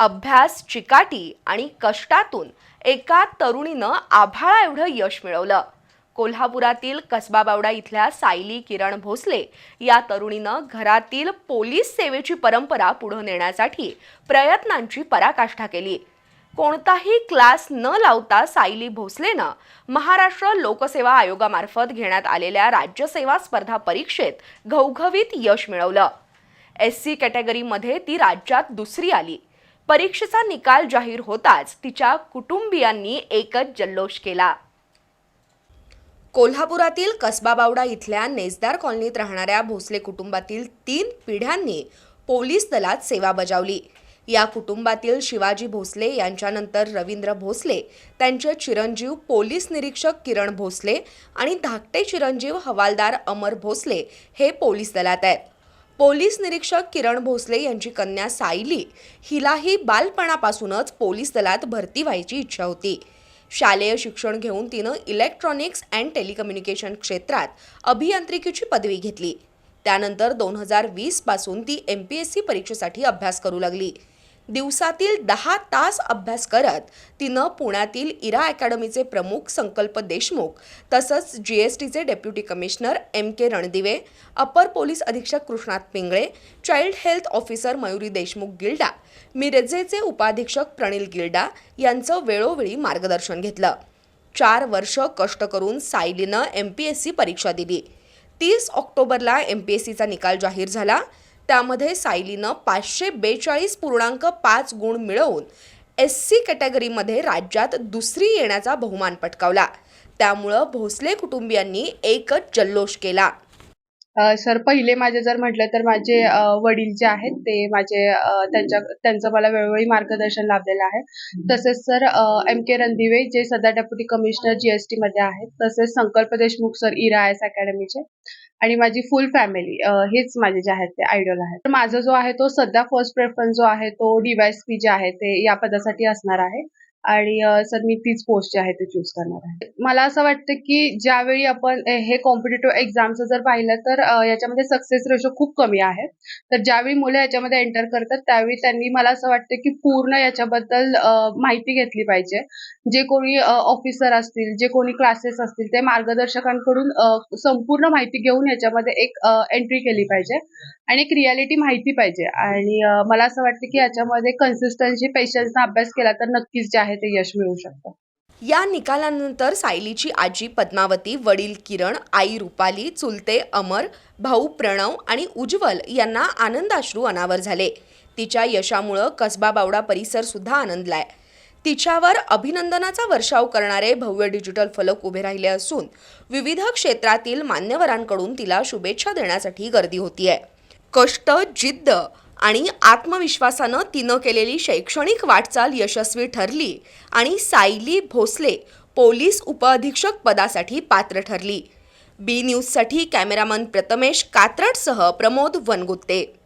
अभ्यास चिकाटी आणि कष्टातून एका तरुणीनं आभाळा एवढं यश मिळवलं. कोल्हापुरातील कसबा बावडा इथल्या सायली किरण भोसले या तरुणीनं घरातील पोलीस सेवेची परंपरा पुढे नेण्यासाठी प्रयत्नांची पराकाष्ठा केली. कोणताही क्लास न लावता सायली भोसलेनं महाराष्ट्र लोकसेवा आयोगामार्फत घेण्यात आलेल्या राज्यसेवा स्पर्धा परीक्षेत घवघवीत यश मिळवलं. एस सी कॅटेगरीमध्ये ती राज्यात दुसरी आली. परीक्षेचा निकाल जाहीर होताच तिच्या कुटुंबियांनी एकच जल्लोष केला. कोल्हापुरातील कसबा बावडा इथल्या नेसदार कॉलनीत राहणाऱ्या भोसले कुटुंबातील तीन पिढ्यांनी पोलीस दलात सेवा बजावली. या कुटुंबातील शिवाजी भोसले यांच्यानंतर रवींद्र भोसले त्यांचे चिरंजीव पोलीस निरीक्षक किरण भोसले आणि धाकटे चिरंजीव हवालदार अमर भोसले हे पोलीस दलात आहेत. पोलीस निरीक्षक किरण भोसले यांची कन्या सायली हिलाही बालपणापासूनच पोलीस दलात भरती व्हायची इच्छा होती. शालेय शिक्षण घेऊन तिनं इलेक्ट्रॉनिक्स अँड टेलिकम्युनिकेशन क्षेत्रात अभियांत्रिकीची पदवी घेतली. त्यानंतर दोन हजार वीसपासून ती एम पी एस सी परीक्षेसाठी अभ्यास करू लागली. दिवसातील दहा तास अभ्यास करत तिनं पुण्यातील इरा अकॅडमीचे प्रमुख संकल्प देशमुख तसंच जी एस टीचे deputy commissioner M K Randive अपर पोलीस अधीक्षक Krishnat Pingale child health officer Mayuri Deshmukh Gilda मिरजेचे उपाधीक्षक प्रणिल गिल्डा यांचं वेळोवेळी मार्गदर्शन घेतलं. चार वर्ष कष्ट करून सायलीनं एम पी एस सी परीक्षा दिली. तीस ऑक्टोबरला एम पी एस सीचा निकाल जाहीर झाला. त्यामध्ये सायलीनं पाचशे बेचाळीस पूर्णांक पाच गुण मिळवून एस सी कॅटेगरीमध्ये राज्यात दुसरी येण्याचा बहुमान पटकावला. त्यामुळं भोसले कुटुंबियांनी एकच जल्लोष केला. सर पहिले माझे जर म्हटलं तर माझे वडील जे आहेत ते माझे त्यांच्या त्यांचं मला वेळोवेळी मार्गदर्शन लाभलेलं आहे. तसेच सर एम के रणदिवे जे सध्या डेप्युटी कमिशनर जीएसटी मध्ये आहेत तसेच Sankalp Deshmukh sir Ira I S अकॅडमीचे आणि माझी फुल फॅमिली हेच माझे जे आहेत ते आयडॉल आहेत. तर माझा जो आहे तो सध्या फर्स्ट प्रेफरन्स जो आहे तो पी जे आहे ते या पदासाठी असणार आहे. आणि सर मी तीच पोस्ट जी आहे ती चूज करणार आहे. मला असं वाटतं की ज्यावेळी आपण हे कॉम्पिटेटिव्ह एक्झामचं जर पाहिलं तर याच्यामध्ये सक्सेस रेशो खूप कमी आहे. तर ज्यावेळी मुलं याच्यामध्ये एंटर करतात त्यावेळी त्यांनी मला असं वाटतं की पूर्ण याच्याबद्दल माहिती घेतली पाहिजे. जे कोणी ऑफिसर असतील जे कोणी क्लासेस असतील ते मार्गदर्शकांकडून संपूर्ण माहिती घेऊन याच्यामध्ये एक एंट्री केली पाहिजे. आणि एक रियालिटी माहिती पाहिजे. आणि मला असं वाटतं की याच्यामध्ये कन्सिस्टन्सी पेशन्सचा अभ्यास केला तर नक्कीच जे आहे ते यश मिळू शकतं. या निकालानंतर सायलीची आजी पद्मावती वडील किरण आई रुपाली चुलते अमर भाऊ प्रणव आणि उज्ज्वल यांना आनंदाश्रू अनावर झाले. तिच्या यशामुळं कसबा बावडा परिसर सुद्धा आनंदलाय. तिच्यावर अभिनंदनाचा वर्षाव करणारे भव्य डिजिटल फलक उभे राहिले असून विविध क्षेत्रातील मान्यवरांकडून तिला शुभेच्छा देण्यासाठी गर्दी होतीये. कष्ट जिद्द आणि आत्मविश्वासानं तिनं केलेली शैक्षणिक वाटचाल यशस्वी ठरली आणि सायली भोसले पोलीस उपअधीक्षक पदासाठी पात्र ठरली. बी न्यूजसाठी कॅमेरामन प्रथमेश कात्रटसह प्रमोद वनगुत्ते.